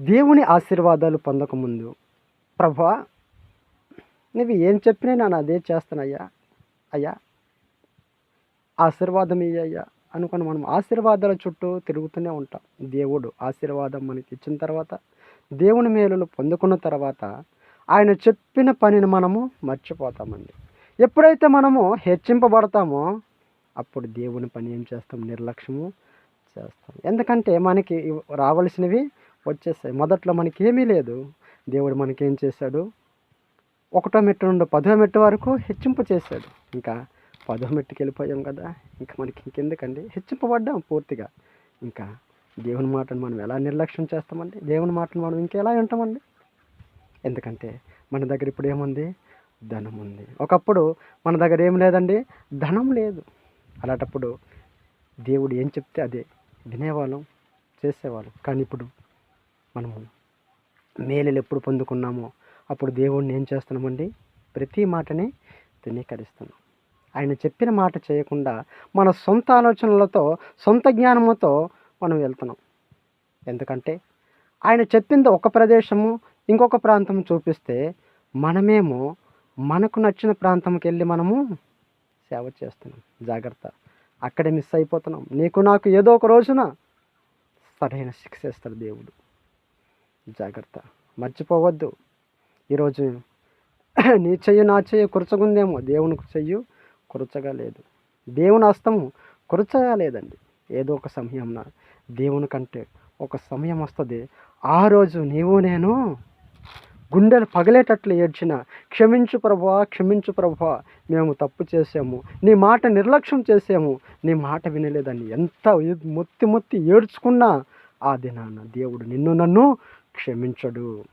దేవుని ఆశీర్వాదాలు పొందకముందు ప్రభా నువ్వు ఏం చెప్పినా నేను అదే చేస్తానయ్యా అయ్యా. ఆశీర్వాదం ఇయ్యయ్యా అనుకుని మనం ఆశీర్వాదాల చుట్టూ తిరుగుతూనే ఉంటాం. దేవుడు ఆశీర్వాదం మనకి ఇచ్చిన తర్వాత దేవుని మేలులు పొందుకున్న తర్వాత ఆయన చెప్పిన పనిని మనము మర్చిపోతామండి. ఎప్పుడైతే మనము హెచ్చింపబడతామో అప్పుడు దేవుని పని ఏం చేస్తాం? నిర్లక్ష్యము చేస్తాం. ఎందుకంటే మనకి రావాల్సినవి రావలసినవి వచ్చేసాయి మొదట్లో మనకేమీ లేదు. దేవుడు మనకేం చేశాడు? ఒకటో మెట్టు నుండి పదో మెట్టు వరకు హెచ్చింపు చేశాడు. ఇంకా పదో మెట్టుకి వెళ్ళిపోయాం కదా. ఇంకా మనకి ఇంకెందుకండి? హెచ్చింపబడ్డాం పూర్తిగా. ఇంకా దేవుని మాటను మనం ఎలా నిర్లక్ష్యం చేస్తామండి? దేవుని మాటను మనం ఇంకెలా వింటామండి? ఎందుకంటే మన దగ్గర ఇప్పుడు ఏముంది? ధనం ఉంది. ఒకప్పుడు మన దగ్గర ఏం లేదండి? ధనం లేదు. అలాంటప్పుడు దేవుడు ఏం చెప్తే అదే. వినేవాళ్ళం చేసేవాళ్ళం. కానీ ఇప్పుడు మనము మేలులు ఎప్పుడు పొందుకున్నామో అప్పుడు దేవుడిని ఏం చేస్తున్నామండి? ప్రతి మాటని ధృవీకరిస్తున్నాం. ఆయన చెప్పిన మాట చేయకుండా మన సొంత ఆలోచనలతో సొంత జ్ఞానముతో మనం వెళ్తున్నాం. ఎందుకంటే ఆయన చెప్పింది ఒక ప్రదేశము ఇంకొక ప్రాంతం చూపిస్తే మనమేమో మనకు నచ్చిన ప్రాంతంకి వెళ్ళి మనము సేవ చేస్తున్నాం. జాగ్రత్త. అక్కడే మిస్ అయిపోతున్నాం. నీకు నాకు ఏదో ఒక రోజున సరైన శిక్ష ఇస్తాడు దేవుడు. జాగ్రత్త. మర్చిపోవద్దు. ఈరోజు నీ చెయ్యి నా చెయ్యి కురచగుందేమో దేవునికి చెయ్యి కురచగా లేదు. దేవుని హస్తము కురచగా లేదండి. ఏదో ఒక సమయంన దేవుని కంటే ఒక సమయం వస్తుంది. ఆ రోజు నీవు నేను గుండెలు పగలేటట్లు ఏడ్చిన క్షమించు ప్రభా క్షమించు ప్రభా మేము తప్పు చేసాము నీ మాట నిర్లక్ష్యం చేసాము నీ మాట వినలేదని ఎంత మొత్తి మొత్తి ఏడ్చుకున్నా ఆ దినాన దేవుడు నిన్ను నన్ను క్షమించడు.